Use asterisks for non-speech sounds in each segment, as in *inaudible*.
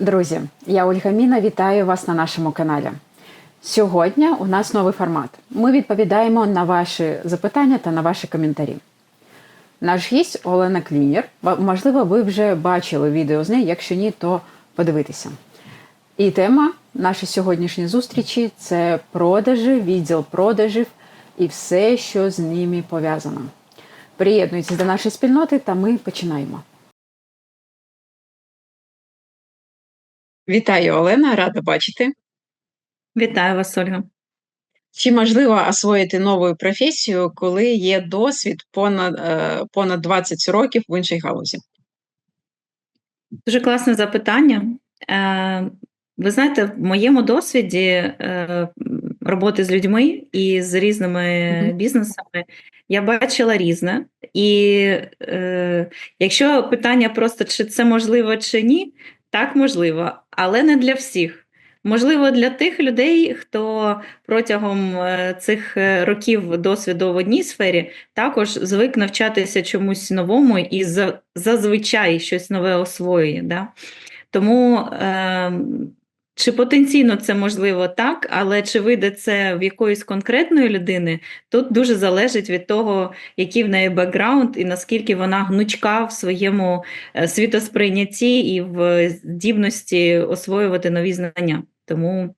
Друзі, я Ольга Міна, вітаю вас на нашому каналі. Сьогодні у нас новий формат. Ми відповідаємо на ваші запитання та на ваші коментарі. Наш гість Олена Клінєр. Можливо, ви вже бачили відео з нею, якщо ні, то подивитися. І тема нашої сьогоднішньої зустрічі це продажі, відділ продажів і все, що з ними пов'язано. Приєднуйтесь до нашої спільноти, та ми починаємо. Вітаю, Олена, рада бачити. Вітаю вас, Ольга. Чи можливо освоїти нову професію, коли є досвід понад, е, понад 20 років в іншій галузі? Дуже класне запитання. Е, Ви знаєте, в моєму досвіді е, роботи з людьми і з різними Мгм. бізнесами я бачила різне. І е, якщо питання просто, чи це можливо чи ні, так можливо, але не для всіх. Можливо, для тих людей, хто протягом е, цих е, років досвіду в одній сфері також звик навчатися чомусь новому і зазвичай щось нове освоює. Да? Тому е, чи потенційно це можливо так, але чи вийде це в якоїсь конкретної людини, тут дуже залежить від того, який в неї бекграунд і наскільки вона гнучка в своєму е, світосприйнятті і в здібності освоювати нові знання. Тому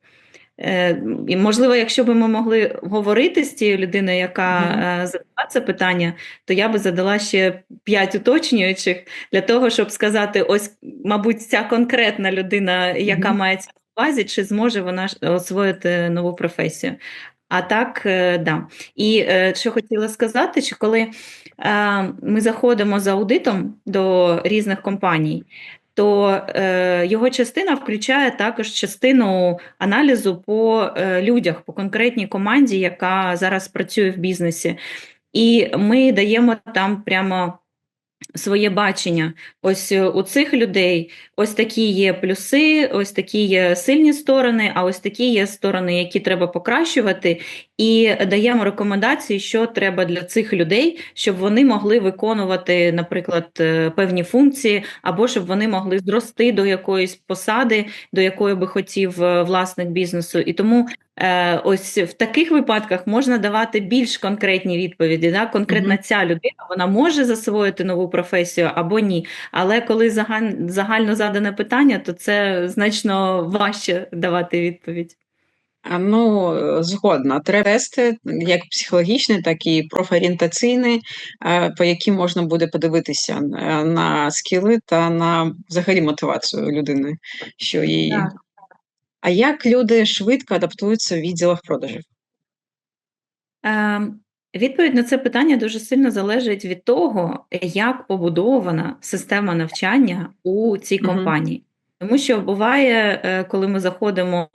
Е, І, можливо, якщо б ми могли говорити з тією людиною, яка е, задала це питання, то я би задала ще п'ять уточнюючих для того, щоб сказати: ось, мабуть, ця конкретна людина, яка Мгм. має на увазі, чи зможе вона ж освоїти нову професію. А так, е, да. І е, що хотіла сказати, що коли е, ми заходимо за аудитом до різних компаній, то е, його частина включає також частину аналізу по е, людях, по конкретній команді, яка зараз працює в бізнесі. І ми даємо там прямо своє бачення. Ось е, у цих людей ось такі є плюси, ось такі є сильні сторони, а ось такі є сторони, які треба покращувати, і даємо рекомендації, що треба для цих людей, щоб вони могли виконувати, наприклад, е, певні функції, або щоб вони могли зрости до якоїсь посади, до якої би хотів е, власник бізнесу. І тому е, ось в таких випадках можна давати більш конкретні відповіді. Да? Конкретно Мгм. ця людина вона може засвоїти нову професію або ні. Але коли загаль- загально задане питання, то це значно важче давати відповідь. Ну, згодна. Треба тести, як психологічні, так і профорієнтаційні, е, по яким можна буде подивитися е, на скіли та на взагалі мотивацію людини, що її. Так. А як люди швидко адаптуються в відділах продажів? Ем, Відповідь на це питання дуже сильно залежить від того, як побудована система навчання у цій компанії. Тому що буває, е, коли ми заходимо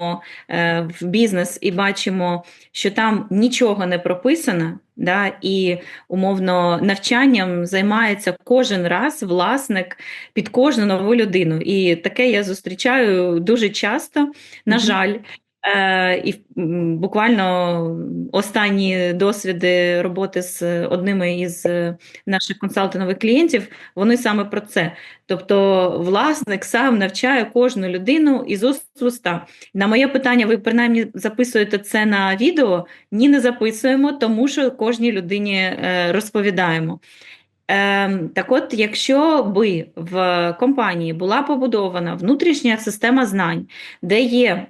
е, в бізнес і бачимо, що там нічого не прописано, да, і умовно навчанням займається кожен раз власник під кожну нову людину. І таке я зустрічаю дуже часто, на жаль. Е, І буквально останні досвіди роботи з одними із е, наших консалтингових клієнтів, вони саме про це. Тобто, власник сам навчає кожну людину із уста. На моє питання, ви принаймні записуєте це на відео? Ні, не записуємо, тому що кожній людині е, розповідаємо. Ем, Так от, якщо би в компанії була побудована внутрішня система знань, де є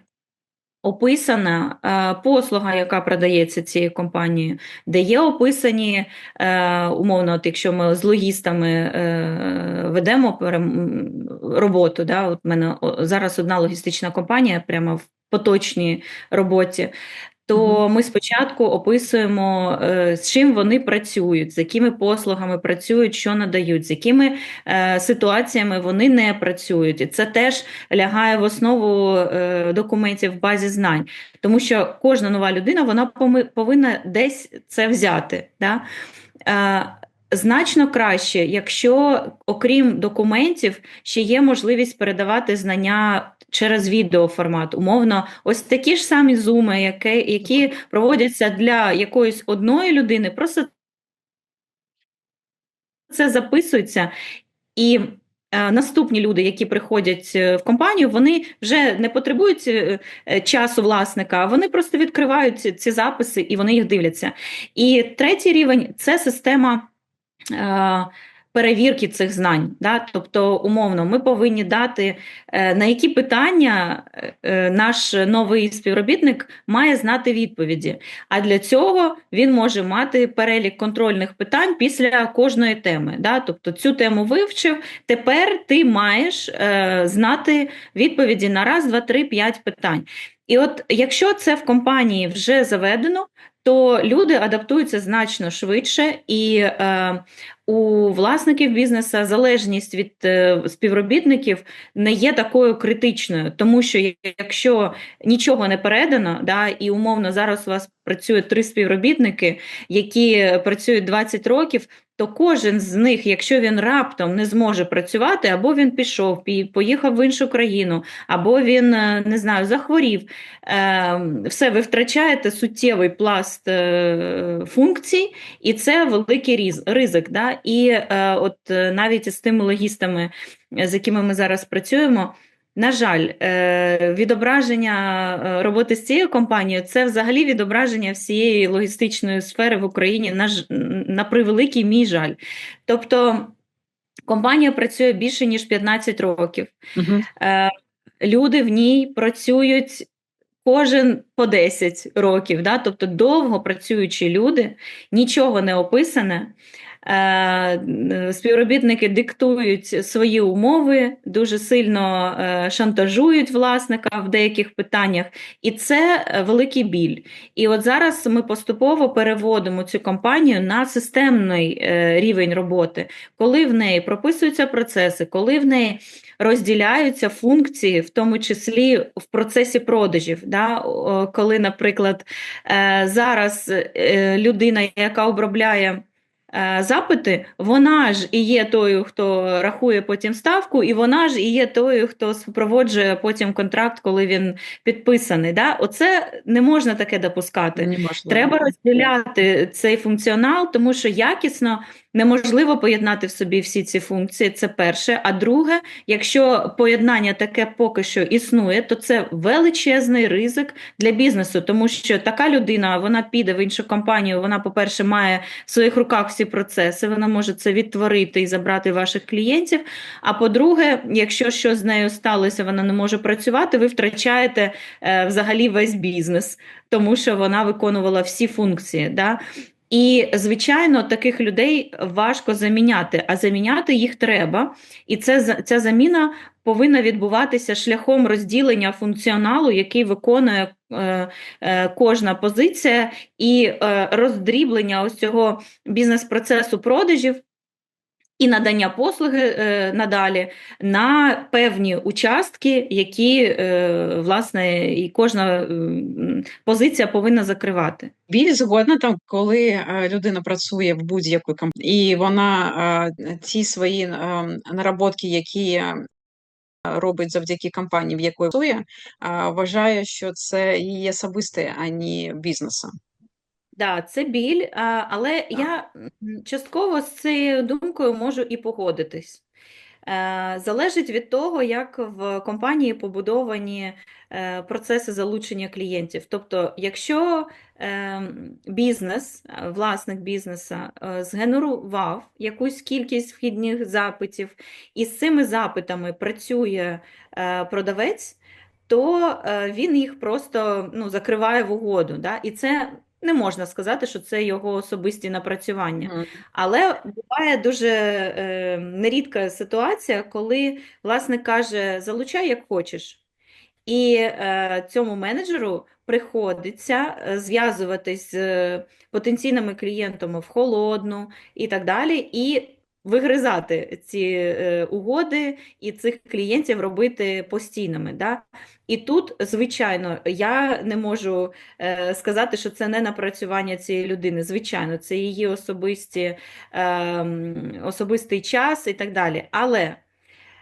описана е, послуга, яка продається цією компанією, де є описані, е, умовно, от якщо ми з логістами е, ведемо перем- роботу, да, от мене зараз одна логістична компанія прямо в поточній роботі, то ми спочатку описуємо, е, з чим вони працюють, з якими послугами працюють, що надають, з якими е, ситуаціями вони не працюють. І це теж лягає в основу е, документів в базі знань, тому що кожна нова людина вона повинна десь це взяти. Да? Значно краще, якщо окрім документів ще є можливість передавати знання через відеоформат. Умовно, ось такі ж самі зуми, які, які проводяться для якоїсь одної людини, просто це записується і е, наступні люди, які приходять е, в компанію, вони вже не потребують е, часу власника, вони просто відкривають ці записи і вони їх дивляться. І третій рівень це система. Перевірки цих знань, да? тобто, умовно, ми повинні дати, е, на які питання е, е, наш новий співробітник має знати відповіді. А для цього він може мати перелік контрольних питань після кожної теми. Да? Тобто цю тему вивчив, тепер ти маєш знати відповіді на раз, два, три, п'ять питань. І от якщо це в компанії вже заведено, то люди адаптуються значно швидше, і е, у власників бізнесу залежність від е, співробітників не є такою критичною, тому що якщо нічого не передано, да, і умовно зараз у вас працює три співробітники, які працюють 20 років, то кожен з них, якщо він раптом не зможе працювати, або він пішов, пі- поїхав в іншу країну, або він е, не знаю, захворів, е, все, ви втрачаєте суттєвий пласт е, функцій, і це великий різ- ризик. Да? І е, от е, навіть з тими логістами, з якими ми зараз працюємо. На жаль, е, відображення роботи з цією компанією це взагалі відображення всієї логістичної сфери в Україні на, на превеликий мій жаль. Тобто компанія працює більше ніж 15 років. Угу. Е, Люди в ній працюють кожен по 10 років, да? тобто довго працюючі люди, нічого не описане. Е, Співробітники диктують свої умови, дуже сильно е, шантажують власника в деяких питаннях, і це е, великий біль. І от зараз ми поступово переводимо цю компанію на системний рівень роботи, коли в неї прописуються процеси, коли в неї розділяються функції, в тому числі в процесі продажів. Да? Коли, наприклад, зараз людина, яка обробляє запити, вона ж і є тою, хто рахує потім ставку, і вона ж і є тою, хто супроводжує потім контракт, коли він підписаний. Да? Оце не можна таке допускати. Не можна. Треба розділяти цей функціонал, тому що якісно неможливо поєднати в собі всі ці функції. Це перше. А друге, якщо поєднання таке поки що існує, то це величезний ризик для бізнесу, тому що така людина вона піде в іншу компанію. Вона, по-перше, має в своїх руках всі процеси. Вона може це відтворити і забрати ваших клієнтів. А по-друге, якщо щось з нею сталося, вона не може працювати, ви втрачаєте е, взагалі весь бізнес, тому що вона виконувала всі функції. Да? І, звичайно, таких людей важко заміняти, а заміняти їх треба. І це, ця заміна повинна відбуватися шляхом розділення функціоналу, який виконує е, е, кожна позиція, і е, роздріблення ось цього бізнес-процесу продажів і надання послуги е, надалі на певні участки, які, е, власне, і кожна позиція повинна закривати. Біль згодна там, коли е, людина працює в будь-якій компанії, і вона е, ці свої е, наработки, які е, робить завдяки компанії, в якій працює, е, вважає, що це її особисте, а не бізнесу. Да, це біль, а, але я частково з цією думкою можу і погодитись. Е, Залежить від того, як в компанії побудовані е, процеси залучення клієнтів. Тобто, якщо е, бізнес, власник бізнесу е, згенерував якусь кількість вхідних запитів, і з цими запитами працює е, продавець, то він їх просто ну, закриває в угоду. Да? І це не можна сказати, що це його особисті напрацювання. Але буває дуже е, нерідка ситуація, коли власник каже: залучай як хочеш. І е, цьому менеджеру приходиться е, зв'язуватись з е, потенційними клієнтами в холодну і так далі, і вигризати ці е, угоди і цих клієнтів робити постійними. Да? І тут, звичайно, я не можу е, сказати, що це не напрацювання цієї людини. Звичайно, це її особисті, е, особистий час і так далі. Але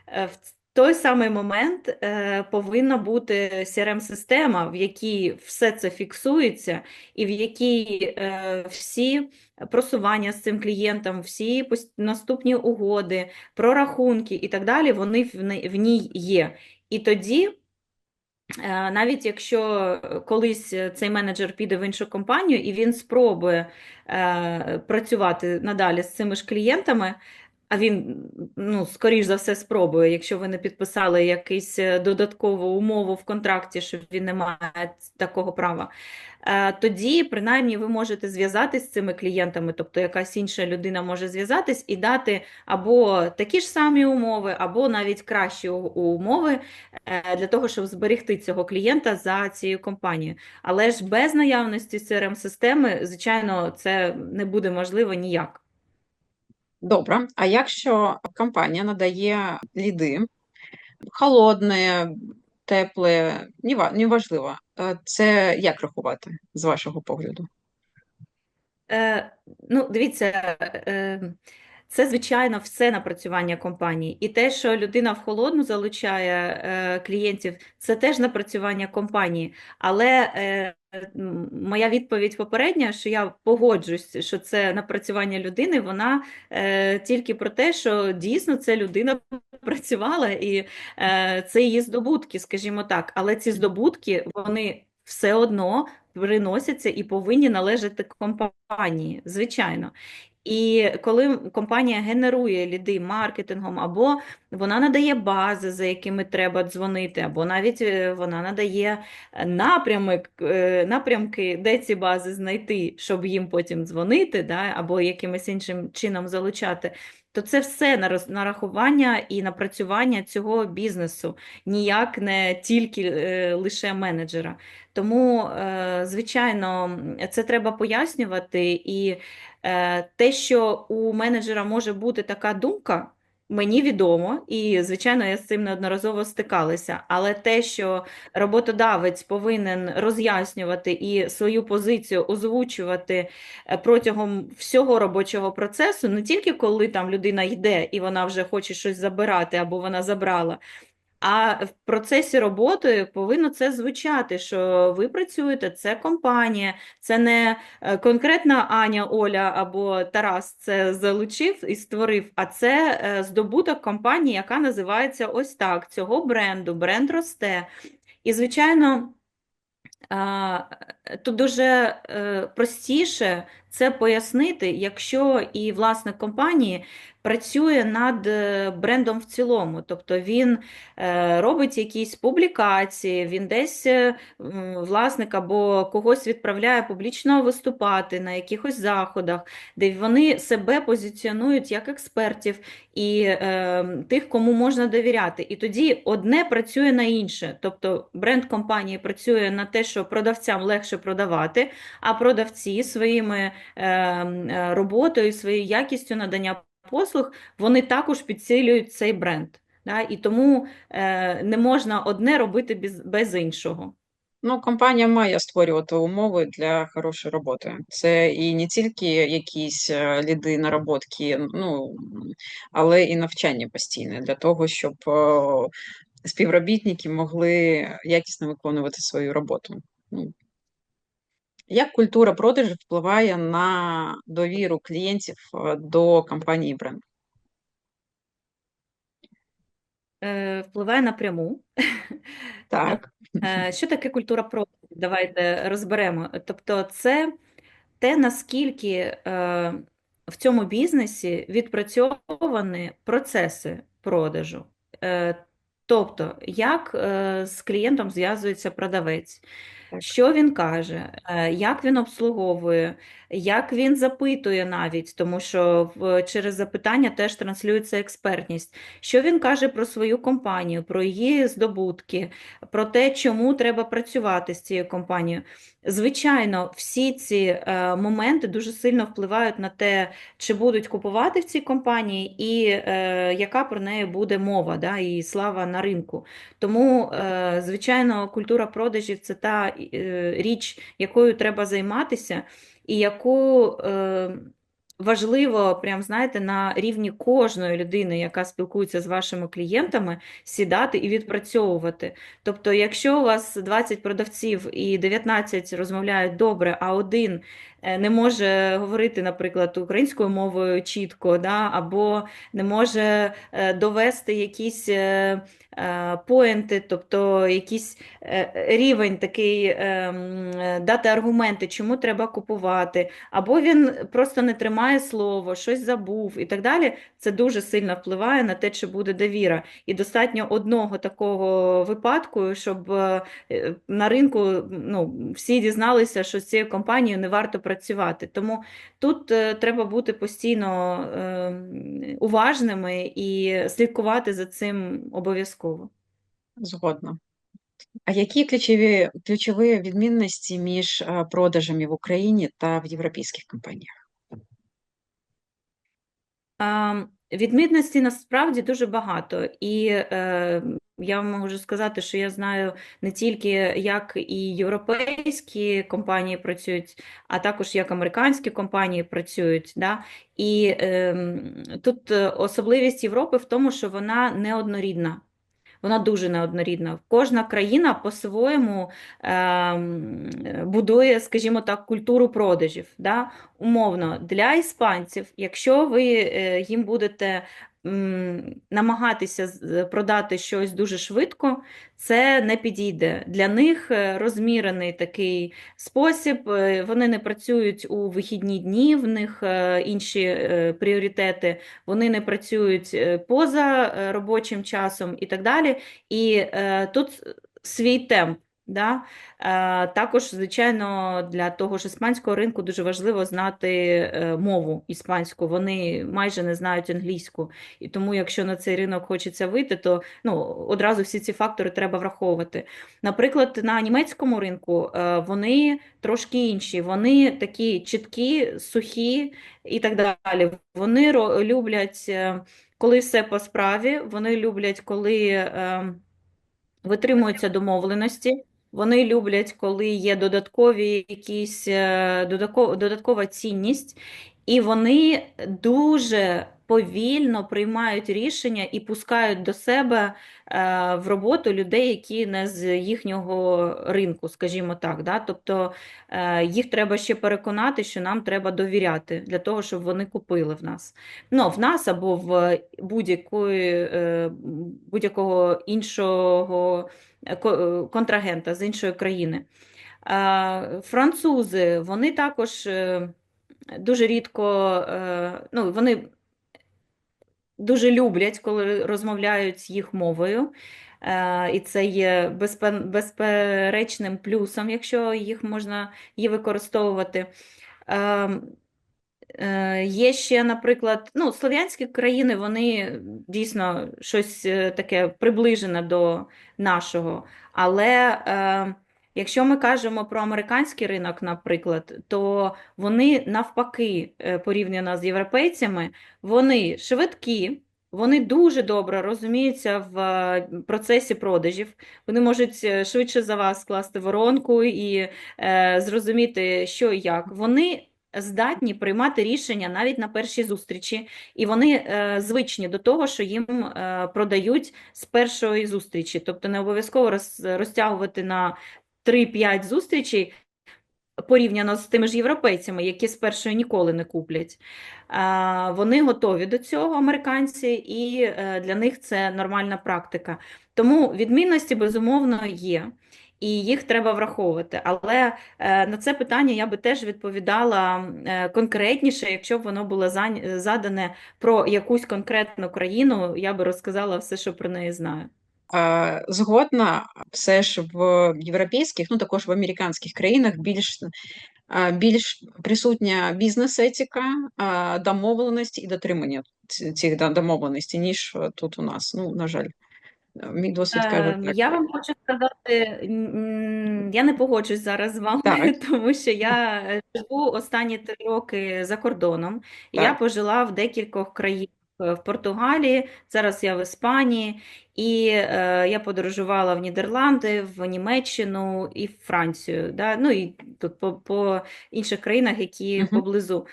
е, в той самий момент е, повинна бути CRM-система, в якій все це фіксується, і в якій е, всі просування з цим клієнтом, всі наступні угоди, прорахунки і так далі, вони в в ній є. І тоді. Е, Навіть якщо колись цей менеджер піде в іншу компанію і він спробує е, працювати надалі з цими ж клієнтами, а він, ну, скоріш за все, спробує, якщо ви не підписали якусь е, додаткову умову в контракті, що він не має такого права, е, тоді, принаймні, ви можете зв'язатись з цими клієнтами, тобто якась інша людина може зв'язатись і дати або такі ж самі умови, або навіть кращі умови е, для того, щоб зберегти цього клієнта за цією компанією. Але ж без наявності CRM-системи, звичайно, це не буде можливо ніяк. Добре. А якщо компанія надає ліди, холодне, тепле, неважливо, е, це як рахувати з вашого погляду? Е, ну, дивіться, е, це, звичайно, все напрацювання компанії. І те, що людина в холодну залучає е, клієнтів, це теж напрацювання компанії. Але е, моя відповідь попередня, що я погоджуюсь, що це напрацювання людини, вона е, тільки про те, що дійсно це людина працювала, і е, це її здобутки, скажімо так. Але ці здобутки, вони все одно приносяться і повинні належати компанії, звичайно. І коли компанія генерує ліди маркетингом, або вона надає бази, за якими треба дзвонити, або навіть е, вона надає напрямок, е, напрямки, де ці бази знайти, щоб їм потім дзвонити, да, або якимось іншим чином залучати, то це все нараз- нарахування і напрацювання цього бізнесу, ніяк не тільки е, лише менеджера. Тому, е, звичайно, це треба пояснювати. І е, те, що у менеджера може бути така думка, мені відомо, і, звичайно, я з цим неодноразово стикалася. Але те, що роботодавець повинен роз'яснювати і свою позицію озвучувати е, протягом всього робочого процесу, не тільки коли там людина йде і вона вже хоче щось забирати або вона забрала. А в процесі роботи повинно це звучати, що ви працюєте, це компанія, це не е, конкретна Аня, Оля або Тарас це залучив і створив, а це е, здобуток компанії, яка називається ось так, цього бренду, бренд росте. І, звичайно, Тут дуже е, простіше це пояснити, якщо і власник компанії працює над е, брендом в цілому, тобто він е, робить якісь публікації, він десь власник або когось відправляє публічно виступати на якихось заходах, де вони себе позиціонують як експертів і тих, кому можна довіряти. І тоді одне працює на інше. Тобто бренд компанії працює на те, що продавцям легше продавати, а продавці своїми е, е, роботою, своєю якістю надання послуг, вони також підсилюють цей бренд. Да? І тому е, не можна одне робити без, іншого. Ну, компанія має створювати умови для хорошої роботи. Це і не тільки якісь ліди, наработки, ну, але і навчання постійне для того, щоб співробітники могли якісно виконувати свою роботу. Ну, Як культура продажу впливає на довіру клієнтів е, до компанії бренд? Е, впливає напряму. *laughs* Так. Е, Що таке культура продажу? Давайте розберемо. Тобто, це те, наскільки в цьому бізнесі відпрацьовані процеси продажу. Тобто, як з клієнтом зв'язується продавець. Що він каже, е, як він обслуговує, як він запитує навіть, тому що через запитання теж транслюється експертність, що він каже про свою компанію, про її здобутки, про те, чому треба працювати з цією компанією. Звичайно, всі ці е, моменти дуже сильно впливають на те, чи будуть купувати в цій компанії, і е, яка про неї буде мова, да, і слава на ринку. Тому, звичайно, культура продажів це та річ, якою треба займатися, і яку е, важливо, прям знаєте, на рівні кожної людини, яка спілкується з вашими клієнтами, сідати і відпрацьовувати. Тобто, якщо у вас 20 продавців і 19 розмовляють добре, а один е, не може говорити, наприклад, українською мовою чітко, да, або не може е, довести якісь е, е, тобто якийсь е, рівень такий, е, е, дати аргументи, чому треба купувати, або він просто не тримає слово, щось забув і так далі. Це дуже сильно впливає на те, чи буде довіра. І достатньо одного такого випадку, щоб е, на ринку ну, всі дізналися, що з цією компанією не варто працювати. Тому тут е, треба бути постійно е, уважними і слідкувати за цим обов'язково. Згодна. А які ключові, ключові відмінності між продажами в Україні та в європейських компаніях? А, Відмінностей насправді дуже багато, і е, я вам можу сказати, що я знаю не тільки як і європейські компанії працюють, а також як американські компанії працюють. Да? І е, тут особливість Європи в тому, що вона неоднорідна. Вона дуже неоднорідна. Кожна країна по-своєму е, будує, скажімо так, культуру продажів. Да? Умовно, для іспанців, якщо ви е, їм будете намагатися продати щось дуже швидко, це не підійде. Для них е, розмірений такий спосіб, е, вони не працюють у вихідні дні, в них е, інші е, пріоритети, вони не працюють е, поза е, робочим часом і так далі. І е, тут свій темп. Да? Е, також, звичайно, для того ж іспанського ринку дуже важливо знати е, мову іспанську. Вони майже не знають англійську. І тому, якщо на цей ринок хочеться вийти, то ну, одразу всі ці фактори треба враховувати. Наприклад, на німецькому ринку е, вони трошки інші, вони такі чіткі, сухі і так далі. Вони люблять, е, коли все по справі, вони люблять, коли витримуються домовленості. Вони люблять, коли є додаткові якісь е, додаткова цінність, і вони дуже повільно приймають рішення і пускають до себе е, в роботу людей, які не з їхнього ринку, скажімо так. Да? Тобто е, їх треба ще переконати, що нам треба довіряти для того, щоб вони купили в нас. Ну, в нас або в будь-якого іншого ко- е, контрагента з іншої країни. Е, Французи, вони також е, дуже рідко, е, ну, вони дуже люблять, коли розмовляють їх мовою. Е, І це є безперечним плюсом, якщо їх можна її використовувати. Е, Є ще, наприклад, ну, слов'янські країни, вони дійсно щось е, таке приближене до нашого. Але е, якщо ми кажемо про американський ринок, наприклад, то вони навпаки, е, порівняно з європейцями, вони швидкі. Вони дуже добре розуміються в процесі продажів. Вони можуть швидше за вас скласти воронку і е, зрозуміти, що і як. Вони здатні приймати рішення навіть на першій зустрічі, і вони е, звичні до того, що їм е, продають з першої зустрічі. Тобто не обов'язково роз, розтягувати на 3-5 зустрічей порівняно з тими ж європейцями, які з першої ніколи не куплять. Е, вони готові до цього, американці, і для них це нормальна практика. Тому відмінності, безумовно, є. І їх треба враховувати. Але е, на це питання я би теж відповідала е, конкретніше, якщо б воно було задане про якусь конкретну країну, я би розказала все, що про неї знаю. Згодна, все ж в європейських, ну також в американських країнах більш, більш присутня бізнес-етика, домовленості і дотримання цих домовленостей, ніж тут у нас. Ну, на жаль, мій досвід каже Ем, так. Я вам хочу сказати, я не погоджусь зараз з вами, Так. *laughs* тому що я е, живу останні три роки за кордоном. Я пожила в декількох країнах. Е, В Португалії, зараз я в Іспанії, і е, я подорожувала в Нідерланди, в Німеччину і в Францію. Да? Ну і тут по, по інших країнах, які Мгм. поблизу.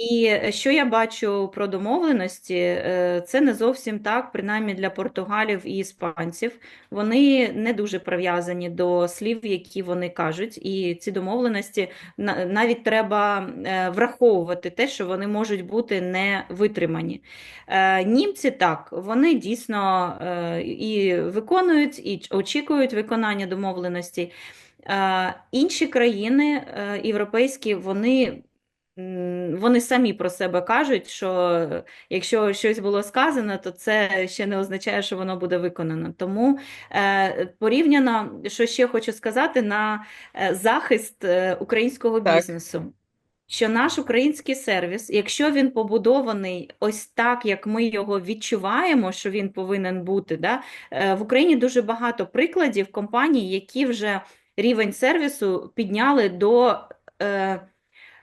І що я бачу про домовленості, е, це не зовсім так, принаймні для португалів і іспанців. Вони не дуже прив'язані до слів, які вони кажуть, і ці домовленості на- навіть треба е, враховувати те, що вони можуть бути не витримані. Е, Німці так, вони дійсно е, і виконують, і очікують виконання домовленостей. Е, Інші країни е, європейські, вони вони самі про себе кажуть, що якщо щось було сказано, то це ще не означає, що воно буде виконано. Тому е, порівняно, що ще хочу сказати, на е, захист е, українського Так. бізнесу. Що наш український сервіс, якщо він побудований ось так, як ми його відчуваємо, що він повинен бути, да, е, в Україні дуже багато прикладів компаній, які вже рівень сервісу підняли до е,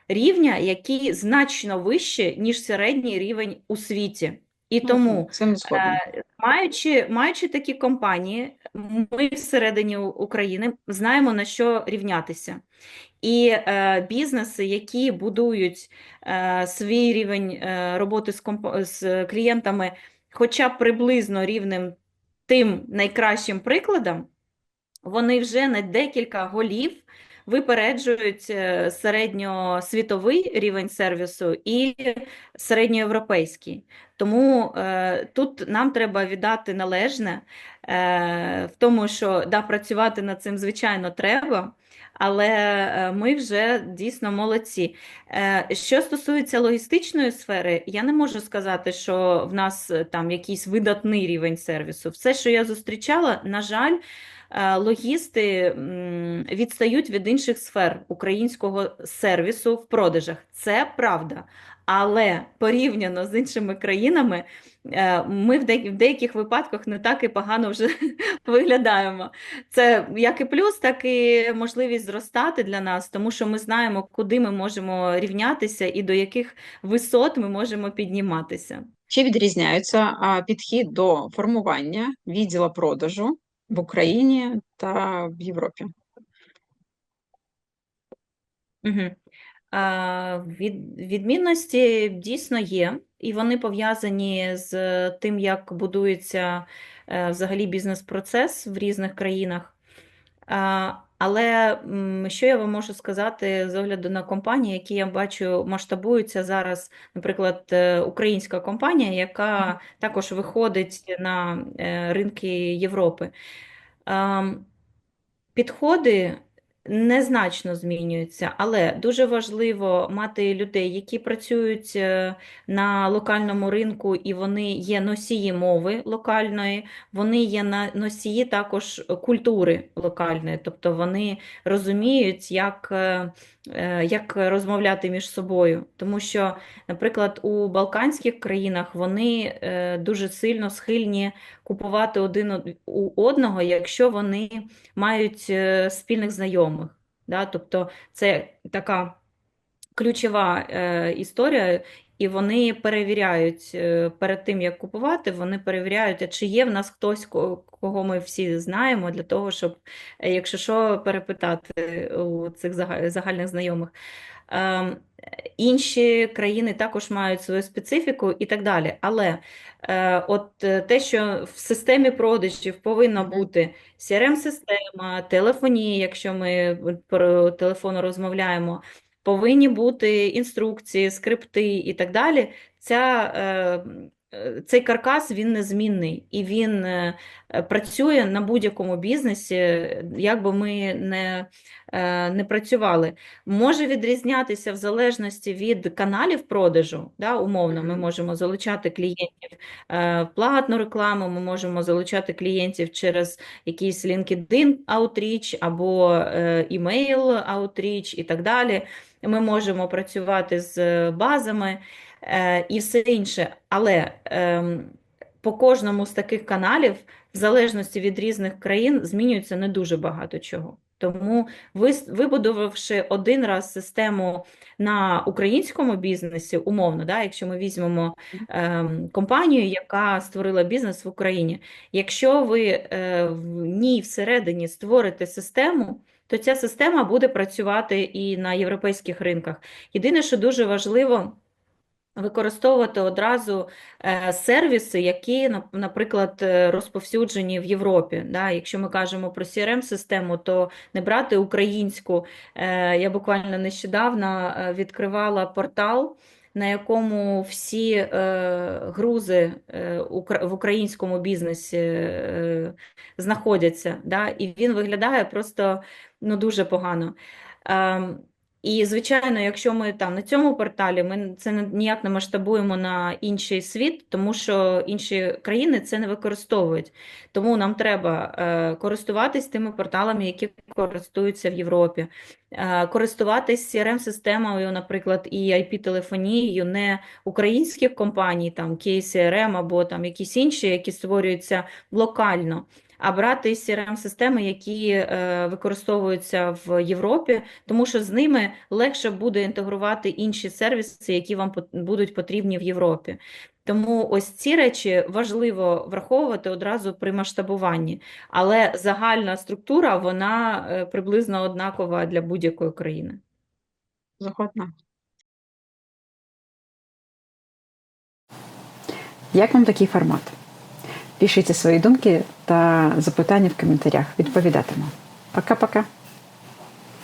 рівня, який значно вище, ніж середній рівень у світі. І тому, е, маючи, маючи такі компанії, ми всередині України знаємо, на що рівнятися. І е, бізнеси, які будують е, свій рівень е, роботи з, комп- з клієнтами, хоча б приблизно рівним тим найкращим прикладом, вони вже на декілька голів випереджують е, середньосвітовий рівень сервісу і середньоєвропейський. Тому е, тут нам треба віддати належне е, в тому, що да, працювати над цим, звичайно, треба. Але е, ми вже дійсно молодці. Е, Що стосується логістичної сфери, я не можу сказати, що в нас там якийсь видатний рівень сервісу. Все, що я зустрічала, на жаль, логісти відстають від інших сфер українського сервісу в продажах. Це правда. Але порівняно з іншими країнами, е, ми в деяких, випадках не так і погано вже *laughs* виглядаємо. Це як і плюс, так і можливість зростати для нас, тому що ми знаємо, куди ми можемо рівнятися і до яких висот ми можемо підніматися. Чи відрізняються підхід до формування відділу продажу в Україні та в Європі? Угу. А, від, відмінності дійсно є, і вони пов'язані з тим, як будується е, взагалі бізнес-процес в різних країнах. Але що я вам можу сказати з огляду на компанії, які я бачу масштабуються зараз, наприклад, е, українська компанія, яка також виходить на е, ринки Європи. Підходи незначно змінюються, але дуже важливо мати людей, які працюють е, на локальному ринку, і вони є носії мови локальної, вони є на носії також культури локальної, тобто вони розуміють, як, е, е, як розмовляти між собою. Тому що, наприклад, у Балканських країнах вони дуже сильно схильні купувати один у одного, якщо вони мають спільних знайомих. Да? Тобто це така ключова е, історія, і вони перевіряють е, перед тим, як купувати, вони перевіряють, чи є в нас хтось, кого ми всі знаємо, для того, щоб, е, якщо що, перепитати у цих загальних знайомих. Ем, Інші країни також мають свою специфіку і так далі. Але е, от е, те, що в системі продажів повинна бути CRM-система, телефонія, якщо ми про телефону розмовляємо, повинні бути інструкції, скрипти і так далі. Ця, е, цей каркас він незмінний і він е, е, працює на будь-якому бізнесі, як би ми не, е, не працювали. Може відрізнятися в залежності від каналів продажу, да, умовно, ми можемо залучати клієнтів е, в платну рекламу, ми можемо залучати клієнтів через якийсь LinkedIn Outreach або е, email Outreach і так далі. Ми можемо працювати з базами е, і все інше, але ем, по кожному з таких каналів, в залежності від різних країн, змінюється не дуже багато чого. Тому вибудувавши один раз систему на українському бізнесі, умовно, да, якщо ми візьмемо ем, компанію, яка створила бізнес в Україні, якщо ви е, в ній всередині створите систему, то ця система буде працювати і на європейських ринках. Єдине, що дуже важливо використовувати одразу е, сервіси, які, наприклад, е, розповсюджені в Європі. Якщо ми кажемо про CRM-систему, то не брати українську. Е, Я буквально нещодавно відкривала портал, на якому всі грузи в українському бізнесі знаходяться. Да? І він виглядає просто ну, дуже погано. Ем, і, звичайно, якщо ми там на цьому порталі, ми це ніяк не масштабуємо на інший світ, тому що інші країни це не використовують. Тому нам треба е, користуватись тими порталами, які користуються в Європі, е, користуватись CRM-системою, наприклад, і IP-телефонією не українських компаній, там KCRM або там якісь інші, які створюються локально. А брати CRM-системи, які е, використовуються в Європі, тому що з ними легше буде інтегрувати інші сервіси, які вам будуть потрібні в Європі. Тому ось ці речі важливо враховувати одразу при масштабуванні, але загальна структура вона е, приблизно однакова для будь-якої країни. Згодна. Як вам такий формат? Пишіть свої думки та запитання в коментарях. Відповідатиму. Пока-пока.